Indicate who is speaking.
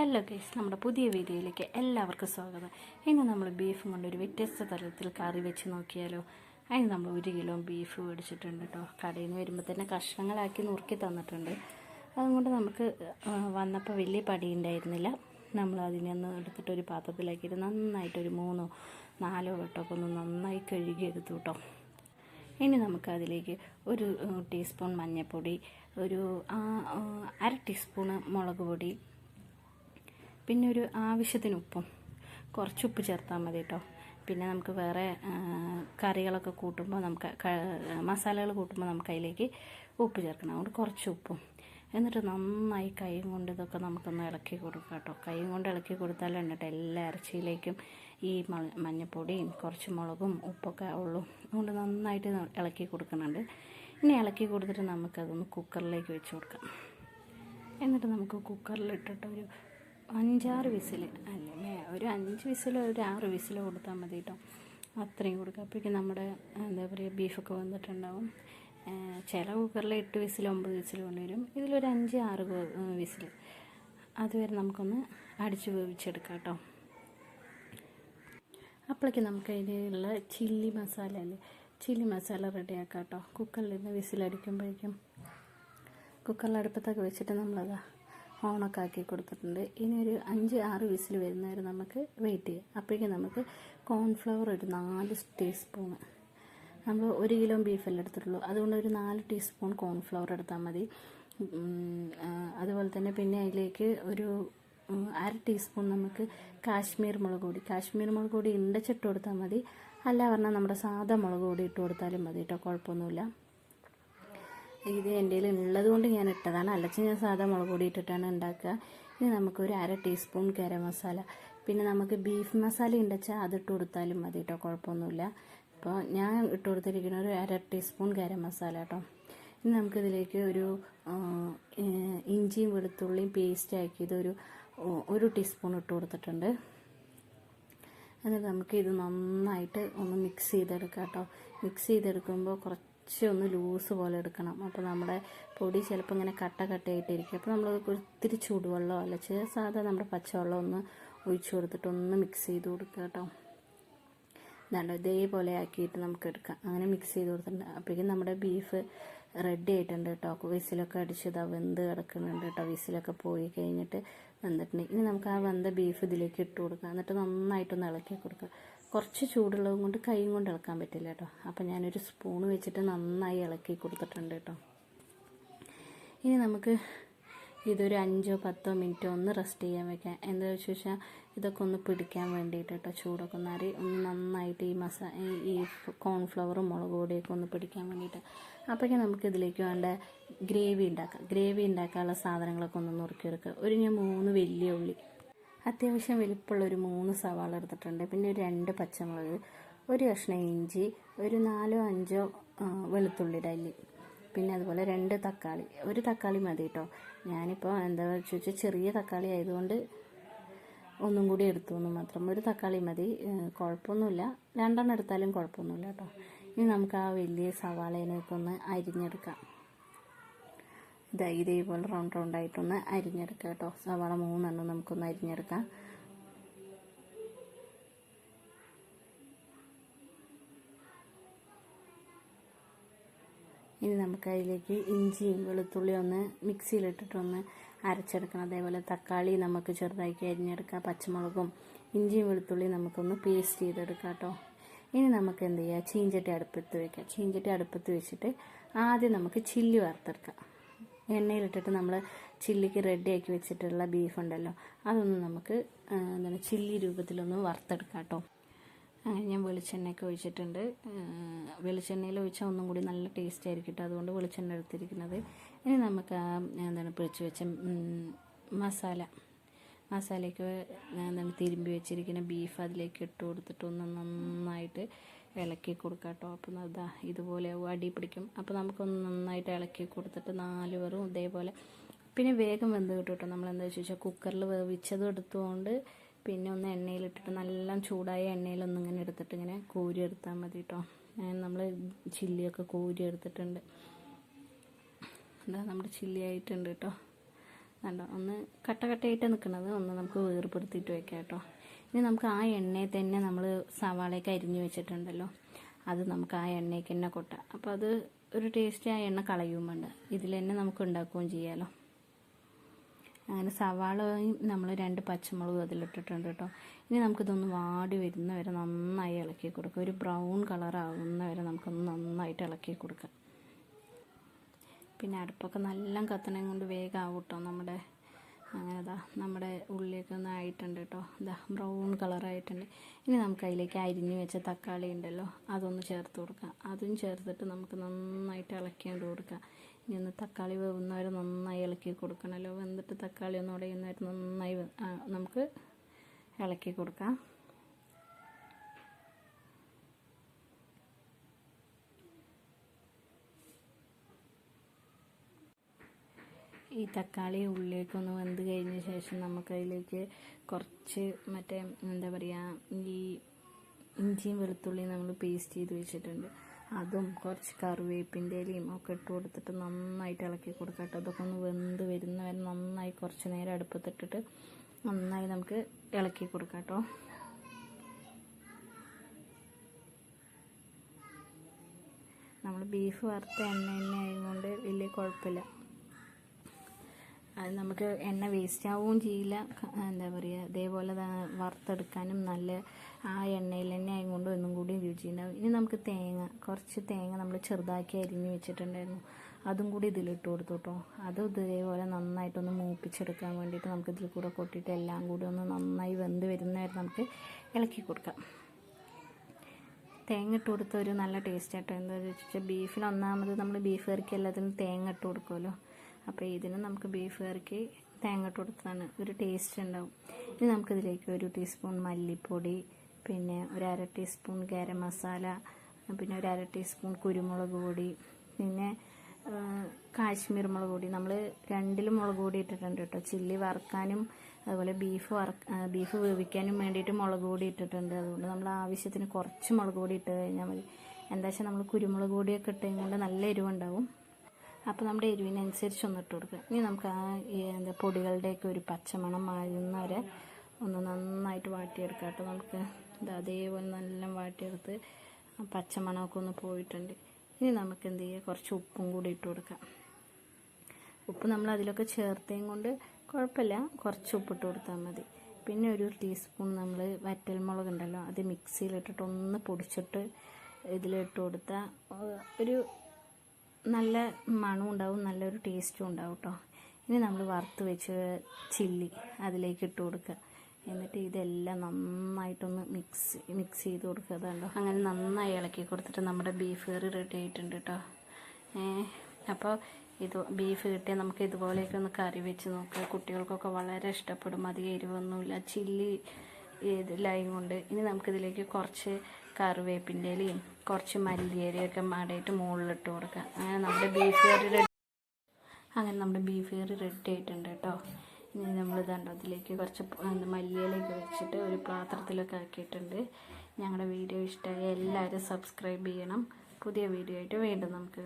Speaker 1: Hello guys നമ്മുടെ പുതിയ വീഡിയോയിലേക്ക് എല്ലാവർക്കും സ്വാഗതം. ഇന്ന് നമ്മൾ ബീഫും കൊണ്ടൊരു വ്യത്യസ്ത തരത്തിൽ കറി വെച്ച് നോക്കിയാലോ. അതിന് നമ്മൾ ഒരു കിലോ ബീഫ് മേടിച്ചിട്ടുണ്ട് കേട്ടോ കടയിൽ നിന്ന് വരുമ്പോൾ തന്നെ കഷ്ണങ്ങളാക്കി നുറുക്കി തന്നിട്ടുണ്ട്. അതുകൊണ്ട് നമുക്ക് വന്നപ്പോൾ വലിയ പടി ഉണ്ടായിരുന്നില്ല. നമ്മൾ അതിനെ ഒന്ന് എടുത്തിട്ട് ഒരു പാത്രത്തിലാക്കിയിട്ട് നന്നായിട്ടൊരു മൂന്നോ നാലോ വട്ടമൊക്കെ ഒന്ന് നന്നായി കഴുകി എടുത്തു കേട്ടോ ഇനി നമുക്ക് അതിലേക്ക് ഒരു ടീസ്പൂൺ മഞ്ഞൾപ്പൊടി ഒരു അര ടീസ്പൂണ് മുളക് പൊടി പിന്നെ ഒരു ആവശ്യത്തിന് ഉപ്പും കുറച്ച് ഉപ്പ് ചേർത്താൽ മതി കേട്ടോ പിന്നെ നമുക്ക് വേറെ കറികളൊക്കെ കൂട്ടുമ്പോൾ നമുക്ക് മസാലകൾ കൂട്ടുമ്പോൾ നമുക്ക് അതിലേക്ക് ഉപ്പ് ചേർക്കണം. അതുകൊണ്ട് കുറച്ച് ഉപ്പും. എന്നിട്ട് നന്നായി കൈ കൊണ്ട് ഇതൊക്കെ നമുക്കൊന്ന് ഇളക്കി കൊടുക്കാം കേട്ടോ. കൈ കൊണ്ട് ഇളക്കി കൊടുത്താലാണ് കേട്ടോ എല്ലാ ഇറച്ചിയിലേക്കും ഈ മഞ്ഞപ്പൊടിയും കുറച്ച് മുളകും ഉപ്പൊക്കെ ഉള്ളൂ. അതുകൊണ്ട് നന്നായിട്ട് ഇളക്കി കൊടുക്കുന്നുണ്ട്. ഇനി ഇളക്കി കൊടുത്തിട്ട് നമുക്കതൊന്ന് കുക്കറിലേക്ക് വെച്ച് കൊടുക്കാം. എന്നിട്ട് നമുക്ക് കുക്കറിലിട്ടിട്ട് ഒരു അഞ്ചാറ് വിസിൽ അല്ലേ ഒരു അഞ്ച് വിസിലോ ഒരു ആറ് വിസിലോ കൊടുത്താൽ മതി കേട്ടോ. അത്രയും കൊടുക്കുക അപ്പോഴേക്കും നമ്മുടെ എന്താ പറയുക ബീഫൊക്കെ വന്നിട്ടുണ്ടാവും. ചില കുക്കറിൽ എട്ട് വിസിൽ ഒമ്പത് വിസിൽ കൊണ്ടുവരും ഇതിലൊരു അഞ്ച് ആറ് വിസിൽ അതുവരെ നമുക്കൊന്ന് അടിച്ച് വേവിച്ചെടുക്കാം കേട്ടോ. അപ്പോഴേക്കും നമുക്ക് അതിലുള്ള ചില്ലി മസാല അല്ലേ ചില്ലി മസാല റെഡിയാക്കാം കേട്ടോ. കുക്കറിൽ നിന്ന് വിസിലടിക്കുമ്പോഴേക്കും കുക്കറിൽ അടുപ്പത്തൊക്കെ വെച്ചിട്ട് നമ്മളത് ഓണൊക്കെ ആക്കി കൊടുത്തിട്ടുണ്ട്. ഇനി ഒരു അഞ്ച് ആറ് വിസിൽ വരുന്നവരെ നമുക്ക് വെയിറ്റ് ചെയ്യാം. അപ്പോഴേക്കും നമുക്ക് കോൺഫ്ലവർ ഒരു നാല് ടീസ്പൂൺ നമ്മൾ ഒരു കിലോ ബീഫല്ലേ എടുത്തിട്ടുള്ളൂ. അതുകൊണ്ട് ഒരു നാല് ടീസ്പൂൺ കോൺഫ്ലവർ എടുത്താൽ മതി. അതുപോലെ തന്നെ പിന്നെ അതിലേക്ക് ഒരു അര ടീസ്പൂൺ നമുക്ക് കാശ്മീർ മുളക് പൊടി. കാശ്മീർ മുളക് പൊടി ഇണ്ടച്ചിട്ട് കൊടുത്താൽ മതി. അല്ല പറഞ്ഞാൽ നമ്മുടെ സാധാ മുളക് പൊടി ഇട്ട് കൊടുത്താലും മതി കേട്ടോ കുഴപ്പമൊന്നുമില്ല. ഇത് എന്റെ കയ്യിൽ ഉള്ളത് കൊണ്ട് ഞാൻ ഇട്ടതാണ്. അല്ലച്ച് ഞാൻ സാധാ മുളക് പൊടി ഇട്ടിട്ടാണ് ഉണ്ടാക്കുക. ഇനി നമുക്കൊരു അര ടീസ്പൂൺ ഗരം മസാല. പിന്നെ നമുക്ക് ബീഫ് മസാല ഉണ്ടെച്ചാൽ ഇട്ട് കൊടുത്താലും മതി കേട്ടോ കുഴപ്പമൊന്നുമില്ല. അപ്പോൾ ഞാൻ ഇട്ട് കൊടുത്തിരിക്കുന്ന ഒരു അര ടീസ്പൂൺ ഗരം മസാല കേട്ടോ. ഇനി നമുക്കിതിലേക്ക് ഒരു ഇഞ്ചിയും വെളുത്തുള്ളിയും പേസ്റ്റ് ആക്കിയത് ഒരു ഒരു ടീസ്പൂൺ ഇട്ട് കൊടുത്തിട്ടുണ്ട്. എന്നിട്ട് നമുക്ക് ഇത് നന്നായിട്ട് ഒന്ന് മിക്സ് ചെയ്തെടുക്കാം കേട്ടോ. മിക്സ് ചെയ്തെടുക്കുമ്പോൾ കുറച്ച് ഒന്ന് ലൂസ് പോലെ എടുക്കണം. അപ്പോൾ നമ്മുടെ പൊടി ചിലപ്പോൾ ഇങ്ങനെ കട്ട കട്ടയായിട്ടിരിക്കും. അപ്പോൾ നമ്മൾ ഒത്തിരി ചൂടുവെള്ളമോ അല്ല ചെ- സാധാ നമ്മുടെ പച്ചവെള്ളം ഒന്ന് ഒഴിച്ചു കൊടുത്തിട്ട് ഒന്ന് മിക്സ് ചെയ്ത് കൊടുക്കുക കേട്ടോ. നല്ല ഇതേപോലെ ആക്കിയിട്ട് നമുക്ക് എടുക്കാം. അങ്ങനെ മിക്സ് ചെയ്ത് കൊടുത്തിട്ടുണ്ട് അപ്പോഴേക്കും നമ്മുടെ ബീഫ് റെഡി ആയിട്ടുണ്ട് കേട്ടോ. വിസിലൊക്കെ അടിച്ചതാ വെന്ത് കിടക്കുന്നുണ്ട് കേട്ടോ. വിസിലൊക്കെ പോയി കഴിഞ്ഞിട്ട് വന്നിട്ടുണ്ട്. ഇനി നമുക്ക് ആ വെന്ത ബീഫ് ഇതിലേക്ക് ഇട്ട് കൊടുക്കാം. എന്നിട്ട് നന്നായിട്ടൊന്ന് ഇളക്കി കൊടുക്കുക കുറച്ച് ചൂടുള്ളത് കൊണ്ട് കൈയും കൊണ്ട് ഇളക്കാൻ പറ്റില്ല കേട്ടോ. അപ്പം ഞാനൊരു സ്പൂൺ വെച്ചിട്ട് നന്നായി ഇളക്കി കൊടുത്തിട്ടുണ്ട് കേട്ടോ. ഇനി നമുക്ക് ഇതൊരു അഞ്ചോ പത്തോ മിനിറ്റോ ഒന്ന് റെസ്റ്റ് ചെയ്യാൻ വെക്കാം. എന്താ വെച്ച് വെച്ചാൽ ഇതൊക്കെ ഒന്ന് പിടിക്കാൻ വേണ്ടിയിട്ട് കേട്ടോ ചൂടൊക്കെ ഒന്ന് അരി ഒന്ന് നന്നായിട്ട് ഈ മസാ ഈ- കോൺഫ്ലവറും മുളക് പൊടിയൊക്കെ ഒന്ന് പിടിക്കാൻ വേണ്ടിയിട്ട്. അപ്പോഴേക്കും നമുക്ക് ഇതിലേക്ക് വേണ്ട ഗ്രേവി ഉണ്ടാക്കാം. ഗ്രേവി ഉണ്ടാക്കാനുള്ള സാധനങ്ങളൊക്കെ ഒന്ന് നുറുക്കിയെടുക്കുക ഒരു ഞാൻ മൂന്ന് വലിയ ഉള്ളി. അത്യാവശ്യം വലിപ്പമുള്ള ഒരു മൂന്ന് സവാള എടുത്തിട്ടുണ്ട്. പിന്നെ ഒരു രണ്ട് പച്ചമുളക് ഒരു കഷ്ണം ഇഞ്ചി ഒരു നാലോ അഞ്ചോ വെളുത്തുള്ളി അല്ലി പിന്നെ അതുപോലെ രണ്ട് തക്കാളി. ഒരു തക്കാളി മതി കേട്ടോ ഞാനിപ്പോൾ എന്താ വെച്ചാൽ ചെറിയ തക്കാളി ആയതുകൊണ്ട് ഒന്നും കൂടി എടുത്തു എന്ന് മാത്രം. ഒരു തക്കാളി മതി. കുഴപ്പമൊന്നുമില്ല രണ്ടെണ്ണം എടുത്താലും കുഴപ്പമൊന്നുമില്ല കേട്ടോ ഇനി നമുക്ക് ആ വലിയ സവാളേനെയൊക്കെ ഒന്ന് അരിഞ്ഞെടുക്കാം. ഇതാ ഇതേപോലെ റൗണ്ട് റൗണ്ട് ആയിട്ടൊന്ന് അരിഞ്ഞെടുക്കുക കേട്ടോ. സവാള മൂന്നെണ്ണം നമുക്കൊന്ന് അരിഞ്ഞെടുക്കാം. ഇനി നമുക്ക് അതിലേക്ക് ഇഞ്ചിയും വെളുത്തുള്ളിയും ഒന്ന് മിക്സിയിലിട്ടിട്ടൊന്ന് അരച്ചെടുക്കണം. അതേപോലെ തക്കാളി നമുക്ക് ചെറുതാക്കി അരിഞ്ഞെടുക്കാം. പച്ചമുളകും ഇഞ്ചിയും വെളുത്തുള്ളിയും നമുക്കൊന്ന് പേസ്റ്റ് ചെയ്തെടുക്കാം കേട്ടോ. ഇനി നമുക്ക് എന്ത് ചെയ്യുക ചീഞ്ചട്ടി അടുപ്പത്ത് വയ്ക്കാം ചീഞ്ചട്ടി അടുപ്പത്ത് വെച്ചിട്ട് ആദ്യം നമുക്ക് ചില്ലി വറുത്തെടുക്കാം. എണ്ണയിലിട്ടിട്ട് നമ്മൾ ചില്ലിക്ക് റെഡി ആക്കി വെച്ചിട്ടുള്ള ബീഫ് ഉണ്ടല്ലോ. അതൊന്ന് നമുക്ക് എന്താണ് ചില്ലി രൂപത്തിലൊന്ന് വറുത്തെടുക്കാം കേട്ടോ അങ്ങനെ ഞാൻ വെളിച്ചെണ്ണയൊക്കെ ഒഴിച്ചിട്ടുണ്ട്. വെളിച്ചെണ്ണയിൽ ഒഴിച്ചാൽ ഒന്നും കൂടി നല്ല ടേസ്റ്റ് ആയിരിക്കും കേട്ടോ അതുകൊണ്ട് വെളിച്ചെണ്ണ എടുത്തിരിക്കുന്നത്. ഇനി നമുക്ക് ആ എന്താണ് പൊളിച്ച് വെച്ച മസാല. മസാലയ്ക്ക് എന്താണ് തിരുമ്പി വെച്ചിരിക്കുന്ന ബീഫ് അതിലേക്ക് ഇട്ട് കൊടുത്തിട്ട് ഒന്ന് നന്നായിട്ട് ഇളക്കി കൊടുക്കാം കേട്ടോ അപ്പം അതാ ഇതുപോലെ അടി പിടിക്കും. അപ്പോൾ നമുക്കൊന്ന് നന്നായിട്ട് ഇളക്കി കൊടുത്തിട്ട് നാല് പേറും ഇതേപോലെ. പിന്നെ വേഗം വെന്ത് കിട്ടും കേട്ടോ നമ്മളെന്താ വെച്ച് വെച്ചാൽ കുക്കറിൽ വേവിച്ചതും എടുത്തുകൊണ്ട് പിന്നെ ഒന്ന് എണ്ണയിലിട്ടിട്ട് നല്ല ചൂടായ എണ്ണയിലൊന്നും ഇങ്ങനെ എടുത്തിട്ട് ഇങ്ങനെ കോരി എടുത്താൽ മതി കേട്ടോ നമ്മൾ ചില്ലിയൊക്കെ കോരി എടുത്തിട്ടുണ്ട്. എന്താ നമ്മുടെ ചില്ലി ആയിട്ടുണ്ട് കേട്ടോ. കണ്ടോ? ഒന്ന് കട്ട കട്ടയായിട്ട് നിൽക്കുന്നത് ഒന്ന് നമുക്ക് വേർപ്പെടുത്തിയിട്ട് വെക്കാം കേട്ടോ ഇനി നമുക്ക് ആ എണ്ണയിൽ തന്നെ നമ്മൾ സവാളയൊക്കെ അരിഞ്ഞു വെച്ചിട്ടുണ്ടല്ലോ. അത് നമുക്ക് ആ എണ്ണയ്ക്ക് തന്നെ കൊട്ടാം. അപ്പോൾ അത് ഒരു ടേസ്റ്റ് ആ എണ്ണ കളയും വേണ്ട ഇതിൽ തന്നെ നമുക്ക് ഉണ്ടാക്കുകയും ചെയ്യാമല്ലോ അങ്ങനെ സവാളയും നമ്മൾ രണ്ട് പച്ചമുളകും അതിലിട്ടിട്ടുണ്ട് കേട്ടോ. ഇനി നമുക്കിതൊന്ന് വാടി വരുന്ന വരെ നന്നായി ഇളക്കി കൊടുക്കുക ഒരു ബ്രൗൺ കളർ ആവുന്ന വരെ നമുക്കൊന്ന് നന്നായിട്ട് ഇളക്കി കൊടുക്കാം. പിന്നെ അടുപ്പൊക്കെ നല്ല കത്തണം കൊണ്ട് വേഗം ആവും കേട്ടോ നമ്മുടെ അങ്ങനെ ഇതാ നമ്മുടെ ഉള്ളിയൊക്കെ ഒന്ന് ആയിട്ടുണ്ട് കേട്ടോ. ഇതാ ബ്രൗൺ കളറായിട്ടുണ്ട് ഇനി നമുക്ക് അതിലേക്ക് അരിഞ്ഞു വെച്ച തക്കാളി ഉണ്ടല്ലോ അതൊന്ന് ചേർത്ത് കൊടുക്കാം. അതും ചേർത്തിട്ട് നമുക്ക് നന്നായിട്ട് ഇളക്കിക്കൊണ്ട് കൊടുക്കാം. ഇനി ഒന്ന് തക്കാളി വേവുന്നവരെ നന്നായി ഇളക്കി കൊടുക്കണമല്ലോ വെന്തിട്ട് തക്കാളി ഒന്ന് ഉടയുന്നവർ നന്നായി നമുക്ക് ഇളക്കി കൊടുക്കാം. ഈ തക്കാളി ഉള്ളിലേക്ക് ഒന്ന് വെന്ത് കഴിഞ്ഞ ശേഷം നമുക്കതിലേക്ക് കുറച്ച് മറ്റേ എന്താ പറയുക ഈ ഇഞ്ചിയും വെളുത്തുള്ളിയും നമ്മൾ പേസ്റ്റ് ചെയ്ത് വെച്ചിട്ടുണ്ട്. അതും കുറച്ച് കറിവേപ്പിന്റെ ഇലയും ഒക്കെ ഇട്ട് കൊടുത്തിട്ട് നന്നായിട്ട് ഇളക്കി കൊടുക്കാം കേട്ടോ. അതൊക്കെ ഒന്ന് വെന്ത് വരുന്ന വരെ നന്നായി കുറച്ച് നേരം അടുപ്പത്തിട്ടിട്ട് നന്നായി നമുക്ക് ഇളക്കി കൊടുക്കാം കേട്ടോ. നമ്മൾ ബീഫ് വറുത്ത എണ്ണ എണ്ണ ആയതുകൊണ്ട് വലിയ കുഴപ്പമില്ല. അത് നമുക്ക് എണ്ണ വേസ്റ്റ് ആവുകയും ചെയ്യില്ല. എന്താ പറയുക ഇതേപോലെ വറുത്തെടുക്കാനും നല്ല ആ എണ്ണയിൽ തന്നെ ആയതുകൊണ്ട് ഒന്നും കൂടി രുചിയുണ്ടാവും. ഇനി നമുക്ക് തേങ്ങ കുറച്ച് തേങ്ങ നമ്മൾ ചെറുതാക്കി അരിഞ്ഞ് വെച്ചിട്ടുണ്ടായിരുന്നു. അതും കൂടി ഇതിലിട്ട് കൊടുത്തു കേട്ടോ അതും ഇതേപോലെ നന്നായിട്ടൊന്ന് മൂപ്പിച്ചെടുക്കാൻ വേണ്ടിയിട്ട് നമുക്ക് ഇതിൽ കൂടെ കൊട്ടിയിട്ട് എല്ലാം കൂടി ഒന്ന് നന്നായി വെന്ത് വരുന്നവരെ നമുക്ക് ഇളക്കി കൊടുക്കാം. തേങ്ങ ഇട്ട് കൊടുത്ത ഒരു നല്ല ടേസ്റ്റ് ആട്ടോ. എന്താ വെച്ചാൽ ബീഫിന് ഒന്നാമത് നമ്മൾ ബീഫ് കറിക്ക് എല്ലാത്തിനും തേങ്ങ ഇട്ട് കൊടുക്കുമല്ലോ അപ്പോൾ ഇതിന് നമുക്ക് ബീഫ് കറിക്ക് തേങ്ങ ഇട്ട് കൊടുത്താണ് ഒരു ടേസ്റ്റ് ഉണ്ടാവും. ഇനി നമുക്കിതിലേക്ക് ഒരു ടീസ്പൂൺ മല്ലിപ്പൊടി പിന്നെ ഒരു അര ടീസ്പൂൺ ഗരം മസാല പിന്നെ ഒരു അര ടീസ്പൂൺ കുരുമുളക് പൊടി പിന്നെ കാശ്മീർ മുളക് പൊടി. നമ്മൾ രണ്ടിലും മുളക് പൊടി ഇട്ടിട്ടുണ്ട് കേട്ടോ. ചില്ലി വറുക്കാനും അതുപോലെ ബീഫ് വറ ബീഫ് വേവിക്കാനും വേണ്ടിയിട്ട് മുളക് പൊടി ഇട്ടിട്ടുണ്ട്. അതുകൊണ്ട് നമ്മൾ ആവശ്യത്തിന് കുറച്ച് മുളക് പൊടി ഇട്ട് കഴിഞ്ഞാൽ മതി. എന്താ വെച്ചാൽ നമ്മൾ കുരുമുളക് പൊടിയൊക്കെ ഇട്ട് കൊണ്ട് നല്ല എരിവുണ്ടാവും. അപ്പോൾ നമ്മുടെ എരിവിനനുസരിച്ച് ഒന്ന് ഇട്ട് കൊടുക്കുക. ഇനി നമുക്ക് ആ എന്താ പൊടികളുടെയൊക്കെ ഒരു പച്ചമണം മാറുന്നവരെ ഒന്ന് നന്നായിട്ട് വാട്ടിയെടുക്കാം കേട്ടോ. നമുക്ക് ഇത് അതേപോലെ നല്ല വാട്ടിയെടുത്ത് പച്ചമണമൊക്കെ ഒന്ന് പോയിട്ടുണ്ട്. ഇനി നമുക്ക് എന്ത് ചെയ്യുക? കുറച്ച് ഉപ്പും കൂടി ഇട്ട് കൊടുക്കാം. ഉപ്പ് നമ്മൾ അതിലൊക്കെ ചേർത്തേം കൊണ്ട് കുഴപ്പമില്ല. കുറച്ച് ഉപ്പിട്ട് കൊടുത്താൽ മതി. പിന്നെ ഒരു ടീസ്പൂൺ നമ്മൾ വറ്റൽമുളക് ഉണ്ടല്ലോ അത് മിക്സിയിലിട്ടിട്ട് ഒന്ന് പൊടിച്ചിട്ട് ഇതിലിട്ട് കൊടുത്താൽ ഒരു നല്ല മണവും ഉണ്ടാവും നല്ലൊരു ടേസ്റ്റും ഉണ്ടാവും കേട്ടോ ഇനി നമ്മൾ വറുത്ത് വെച്ച് ചില്ലി അതിലേക്ക് ഇട്ട് കൊടുക്കുക എന്നിട്ട് ഇതെല്ലാം നന്നായിട്ടൊന്ന് മിക്സ് മിക്സ് ചെയ്ത് കൊടുക്കുക അതുണ്ടോ അങ്ങനെ നന്നായി ഇളക്കി കൊടുത്തിട്ട് നമ്മുടെ ബീഫ് കറി റെഡി ആയിട്ടുണ്ട് കേട്ടോ അപ്പോൾ ഇത് ബീഫ് കിട്ടിയാൽ നമുക്ക് ഇതുപോലെയൊക്കെ ഒന്ന് കറി വെച്ച് നോക്കുക കുട്ടികൾക്കൊക്കെ വളരെ ഇഷ്ടപ്പെടും അധികം എരിവൊന്നുമില്ല. ചില്ലി ഇതിലായും കൊണ്ട് ഇനി നമുക്കിതിലേക്ക് കുറച്ച് കറിവേപ്പിന്റെ ഇലയും കുറച്ച് മല്ലിയിലയൊക്കെ മാടിയിട്ട് മുകളിലിട്ട് കൊടുക്കുക. അങ്ങനെ നമ്മുടെ ബീഫ് കറി റെഡി അങ്ങനെ നമ്മുടെ ബീഫ് കറി റെഡി ആയിട്ടുണ്ട് കേട്ടോ. ഇനി നമ്മൾ ഇതുണ്ടോ കുറച്ച് മല്ലിയിലേക്ക് വെച്ചിട്ട് ഒരു പാത്രത്തിലൊക്കെ ആക്കിയിട്ടുണ്ട്. ഞങ്ങളുടെ വീഡിയോ ഇഷ്ടമായി എല്ലാവരും സബ്സ്ക്രൈബ് ചെയ്യണം. പുതിയ വീഡിയോ ആയിട്ട് വീണ്ടും നമുക്ക്